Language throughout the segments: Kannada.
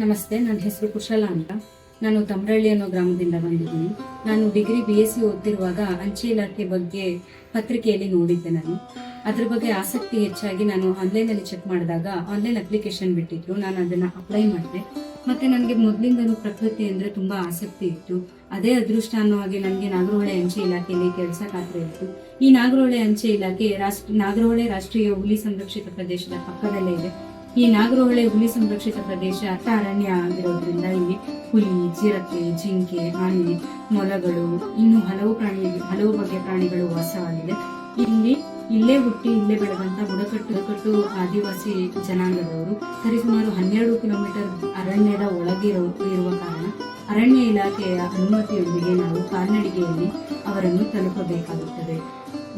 ನಮಸ್ತೆ, ನನ್ನ ಹೆಸರು ಕುಶಲ ಅಂತ. ನಾನು ತಮರಳ್ಳಿ ಅನ್ನೋ ಗ್ರಾಮದಿಂದ ಬಂದಿದ್ದೀನಿ. ನಾನು ಡಿಗ್ರಿ ಬಿ ಎಸ್ ಸಿ ಓದ್ತಿರುವಾಗ ಅಂಚೆ ಇಲಾಖೆ ಬಗ್ಗೆ ಪತ್ರಿಕೆಯಲ್ಲಿ ನೋಡಿದ್ದೆ ನಾನು. ಅದ್ರ ಬಗ್ಗೆ ಆಸಕ್ತಿ ಹೆಚ್ಚಾಗಿ ನಾನು ಆನ್ಲೈನಲ್ಲಿ ಚೆಕ್ ಮಾಡಿದಾಗ ಆನ್ಲೈನ್ ಅಪ್ಲಿಕೇಶನ್ ಬಿಟ್ಟಿದ್ರು. ನಾನು ಅದನ್ನ ಅಪ್ಲೈ ಮಾಡಿದೆ. ಮತ್ತೆ ನನಗೆ ಮೊದಲಿಂದನೂ ಪ್ರಕೃತಿ ಅಂದ್ರೆ ತುಂಬಾ ಆಸಕ್ತಿ ಇತ್ತು. ಅದೇ ಅದೃಷ್ಟ ಅನ್ನೋ ಹಾಗೆ ನನಗೆ ನಾಗರಹೊಳೆ ಅಂಚೆ ಇಲಾಖೆಯಲ್ಲಿ ಕೆಲಸ ಖಾತ್ರಿ ಇತ್ತು. ಈ ನಾಗರಹೊಳೆ ಅಂಚೆ ಇಲಾಖೆ ರಾಷ್ಟ್ರ, ನಾಗರಹೊಳೆ ರಾಷ್ಟ್ರೀಯ ಹುಲಿ ಸಂರಕ್ಷಿತ ಪ್ರದೇಶದ ಪಕ್ಕದಲ್ಲೇ ಇದೆ. ಈ ನಾಗರಹೊಳೆ ಹುಲಿ ಸಂರಕ್ಷಿತ ಪ್ರದೇಶ ಅರಣ್ಯ ಆಗಿರೋದ್ರಿಂದ ಇಲ್ಲಿ ಹುಲಿ, ಚಿರತೆ, ಜಿಂಕೆ ಆನೆ ಮೊಲಗಳು, ಇನ್ನು ಹಲವು ಪ್ರಾಣಿ, ಹಲವು ಬಗೆಯ ಪ್ರಾಣಿಗಳು ವಾಸವಾಗಿದೆ. ಇಲ್ಲಿ ಇಲ್ಲೇ ಹುಟ್ಟಿ ಇಲ್ಲೇ ಬೆಳೆದಂತ ಬುಡಕಟ್ಟು ಬುಡಕಟ್ಟು ಆದಿವಾಸಿ ಜನಾಂಗದವರು ಸರಿಸುಮಾರು ಹನ್ನೆರಡು ಕಿಲೋಮೀಟರ್ ಅರಣ್ಯದ ಒಳಗೆ ಇರೋ- ಇರುವ ಕಾರಣ ಅರಣ್ಯ ಇಲಾಖೆಯ ಅನುಮತಿಯೊಂದಿಗೆ ನಾವು ಕಾಲ್ನಡಿಗೆಯಲ್ಲಿ ಅವರನ್ನು ತಲುಪಬೇಕಾಗುತ್ತದೆ.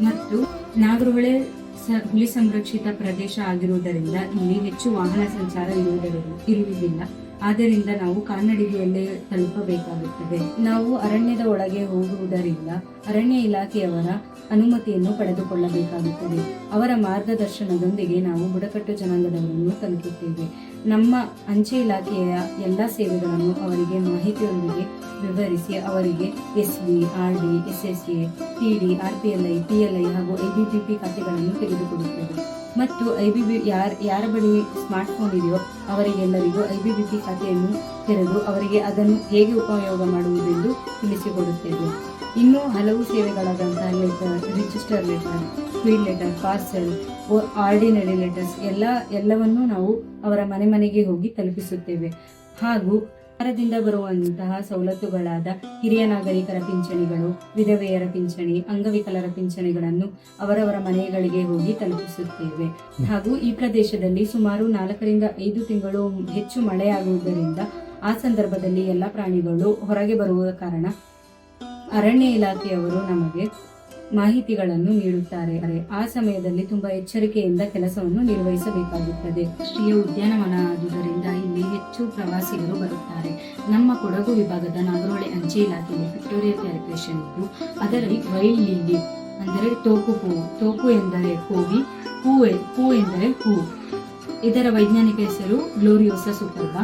ಮತ್ತು ನಾಗರಹೊಳೆ ಹುಲಿ ಸಂರಕ್ಷಿತ ಪ್ರದೇಶ ಆಗಿರುವುದರಿಂದ ಇಲ್ಲಿ ಹೆಚ್ಚು ವಾಹನ ಸಂಚಾರ ಇರುವುದರಿಂದ ಇರುವುದಿಲ್ಲ. ಆದ್ದರಿಂದ ನಾವು ಕಾಲ್ನಡಿಗೆಯಲ್ಲೇ ತಲುಪಬೇಕಾಗುತ್ತದೆ. ನಾವು ಅರಣ್ಯದ ಒಳಗೆ ಹೋಗುವುದರಿಂದ ಅರಣ್ಯ ಇಲಾಖೆಯವರ ಅನುಮತಿಯನ್ನು ಪಡೆದುಕೊಳ್ಳಬೇಕಾಗುತ್ತದೆ. ಅವರ ಮಾರ್ಗದರ್ಶನದೊಂದಿಗೆ ನಾವು ಬುಡಕಟ್ಟು ಜನಾಂಗದವರನ್ನು ತಲುಪುತ್ತೇವೆ. ನಮ್ಮ ಅಂಚೆ ಇಲಾಖೆಯ ಎಲ್ಲ ಸೇವೆಗಳನ್ನು ಅವರಿಗೆ ಮಾಹಿತಿಯೊಂದಿಗೆ ವಿವರಿಸಿ ಅವರಿಗೆ S B R D S S A T D, R P L I, P L I ಹಾಗೂ ಎ ಬಿ ಪಿ ಪಿ ಖಾತೆಗಳನ್ನು ತೆಗೆದುಕೊಡುತ್ತೇವೆ. ಮತ್ತು ಐ ಬಿ ಬಿ ಯಾರ ಯಾರ ಬಳಿ ಸ್ಮಾರ್ಟ್ ಫೋನ್ ಇದೆಯೋ ಅವರಿಗೆಲ್ಲರಿಗೂ ಐ ಬಿ ಬಿ ಪಿ ಖಾತೆಯನ್ನು ತೆರೆದು ಅವರಿಗೆ ಅದನ್ನು ಹೇಗೆ ಉಪಯೋಗ ಮಾಡುವುದೆಂದು ತಿಳಿಸಿಕೊಡುತ್ತೇವೆ. ಇನ್ನೂ ಹಲವು ಸೇವೆಗಳಾದಂತಹ letter register letter speed letter parcel ordinary letters ಎಲ್ಲ, ಎಲ್ಲವನ್ನೂ ನಾವು ಅವರ ಮನೆ ಮನೆಗೆ ಹೋಗಿ ತಲುಪಿಸುತ್ತೇವೆ. ಹಾಗೂ ಸರ್ಕಾರದಿಂದ ಬರುವಂತಹ ಸವಲತ್ತುಗಳಾದ ಹಿರಿಯ ನಾಗರಿಕರ ಪಿಂಚಣಿಗಳು, ವಿಧವೆಯರ ಪಿಂಚಣಿ, ಅಂಗವಿಕಲರ ಪಿಂಚಣಿಗಳನ್ನು ಅವರವರ ಮನೆಗಳಿಗೆ ಹೋಗಿ ತಲುಪಿಸುತ್ತೇವೆ. ಹಾಗೂ ಈ ಪ್ರದೇಶದಲ್ಲಿ ಸುಮಾರು ನಾಲ್ಕರಿಂದ ಐದು ತಿಂಗಳು ಹೆಚ್ಚು ಮಳೆಯಾಗುವುದರಿಂದ ಆ ಸಂದರ್ಭದಲ್ಲಿ ಎಲ್ಲ ಪ್ರಾಣಿಗಳು ಹೊರಗೆ ಬರುವ ಕಾರಣ ಅರಣ್ಯ ಇಲಾಖೆಯವರು ನಮಗೆ ಮಾಹಿತಿಗಳನ್ನು ನೀಡುತ್ತಾರೆ. ಆ ಸಮಯದಲ್ಲಿ ತುಂಬಾ ಎಚ್ಚರಿಕೆಯಿಂದ ಕೆಲಸವನ್ನು ನಿರ್ವಹಿಸಬೇಕಾಗುತ್ತದೆ. ರಾಷ್ಟ್ರೀಯ ಉದ್ಯಾನವನ ಆದುದರಿಂದ ಇಲ್ಲಿ ಹೆಚ್ಚು ಪ್ರವಾಸಿಗರು ಬರುತ್ತಾರೆ. ನಮ್ಮ ಕೊಡಗು ವಿಭಾಗದ ನಾಗರಹೊಳೆ ಅಂಚೆ ಇಲಾಖೆಯಲ್ಲಿ ವಿಕ್ಟೋರಿಯಾ ಕ್ಯಾಲ್ಕುಲೇಷನ್ ಇದ್ದು ಅದರಲ್ಲಿ ವೈಲ್ಡ್ ಲಿಲ್ಲಿ ಅಂದರೆ ತೋಕು ಹೂವು ತೋಕು ಎಂದರೆ ಕೋವಿ, ಹೂ ಹೂ ಎಂದರೆ ಹೂ. ಇದರ ವೈಜ್ಞಾನಿಕ ಹೆಸರು ಗ್ಲೋರಿಯೋಸ ಸುಪರ್ಬ.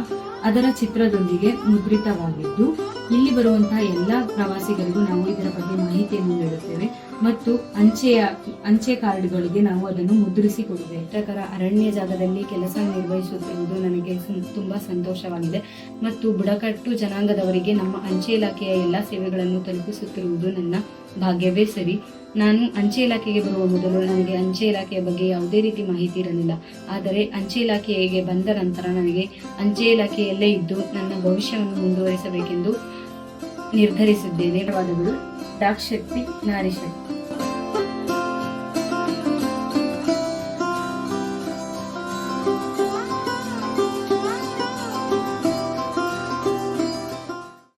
ಅದರ ಚಿತ್ರದೊಂದಿಗೆ ಮುದ್ರಿತವಾಗಿದ್ದು, ಇಲ್ಲಿ ಬರುವಂತಹ ಎಲ್ಲ ಪ್ರವಾಸಿಗರಿಗೂ ನಾವು ಇದರ ಬಗ್ಗೆ ಮಾಹಿತಿಯನ್ನು ನೀಡುತ್ತೇವೆ ಮತ್ತು ಅಂಚೆಯ, ಅಂಚೆ ಕಾರ್ಡ್ಗಳಿಗೆ ನಾವು ಅದನ್ನು ಮುದ್ರಿಸಿ ಕೊಡುತ್ತೇವೆ. ಪ್ರಕಾರ ಅರಣ್ಯ ಜಾಗದಲ್ಲಿ ಕೆಲಸ ನಿರ್ವಹಿಸುತ್ತಿರುವುದು ನನಗೆ ತುಂಬಾ ಸಂತೋಷವಾಗಿದೆ ಮತ್ತು ಬುಡಕಟ್ಟು ಜನಾಂಗದವರಿಗೆ ನಮ್ಮ ಅಂಚೆ ಇಲಾಖೆಯ ಎಲ್ಲ ಸೇವೆಗಳನ್ನು ತಲುಪಿಸುತ್ತಿರುವುದು ನನ್ನ ಭಾಗ್ಯವೇ ಸರಿ. ನಾನು ಅಂಚೆ ಇಲಾಖೆಗೆ ಬರುವ ಮೊದಲು ನನಗೆ ಅಂಚೆ ಇಲಾಖೆಯ ಬಗ್ಗೆ ಯಾವುದೇ ರೀತಿ ಮಾಹಿತಿ ಇರಲಿಲ್ಲ. ಆದರೆ ಅಂಚೆ ಇಲಾಖೆಗೆ ಬಂದ ನಂತರ ನನಗೆ ಅಂಚೆ ಇಲಾಖೆಯಲ್ಲೇ ಇದ್ದು ನನ್ನ ಭವಿಷ್ಯವನ್ನು ಮುಂದುವರಿಸಬೇಕೆಂದು ನಿರ್ಧರಿಸಿದ್ದೇನೆ. ಧನ್ಯವಾದಗಳು. ಡಾಕ್ ಶಕ್ತಿ ನಾರಿ ಶಕ್ತಿ.